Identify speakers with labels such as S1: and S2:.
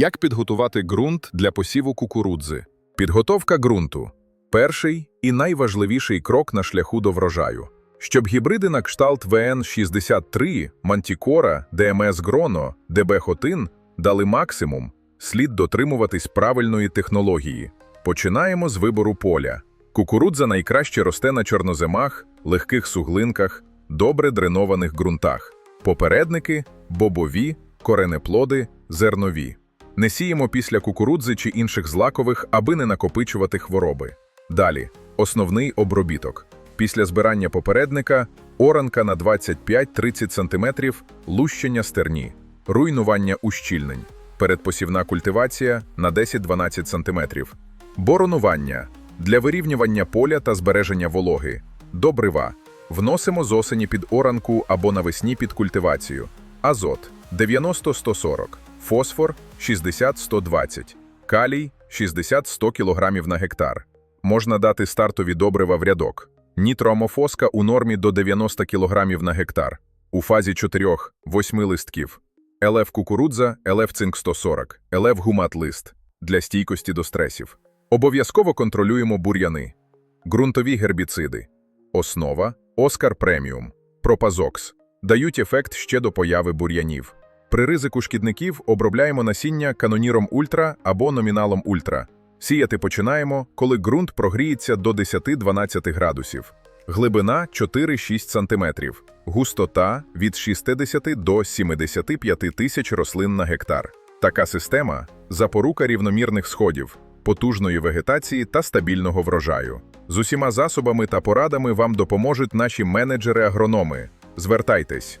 S1: Як підготувати ґрунт для посіву кукурудзи? Підготовка ґрунту перший і найважливіший крок на шляху до врожаю. Щоб гібриди на кшталт ВН63, Мантікора, ДМС Гроно, ДБ Хотин дали максимум, слід дотримуватись правильної технології. Починаємо з вибору поля. Кукурудза найкраще росте на чорноземах, легких суглинках, добре дренованих ґрунтах. Попередники бобові, коренеплоди, зернові. Не сіємо після кукурудзи чи інших злакових, аби не накопичувати хвороби. Далі основний обробіток. Після збирання попередника оранка на 25-30 см, лущення стерні, руйнування ущільнень, передпосівна культивація на 10-12 см, боронування для вирівнювання поля та збереження вологи, добрива. Вносимо з осені під оранку або навесні під культивацію. Азот 90-140, фосфор 60-120, калій 60-100 кг на гектар. Можна дати стартові добрива в рядок. Нітроамофоска у нормі до 90 кг на гектар. У фазі 4-8 листків. ЛФ кукурудза, ЛФ цинк 140, ЛФ гумат лист для стійкості до стресів. Обов'язково контролюємо бур'яни. Ґрунтові гербіциди. Основа Оскар преміум, Пропазокс дають ефект ще до появи бур'янів. При ризику шкідників обробляємо насіння каноніром ультра або номіналом ультра. Сіяти починаємо, коли ґрунт прогріється до 10-12 градусів. Глибина 4-6 см. Густота від 60 до 75 тисяч рослин на гектар. Така система запорука рівномірних сходів, потужної вегетації та стабільного врожаю. З усіма засобами та порадами вам допоможуть наші менеджери-агрономи. Звертайтесь.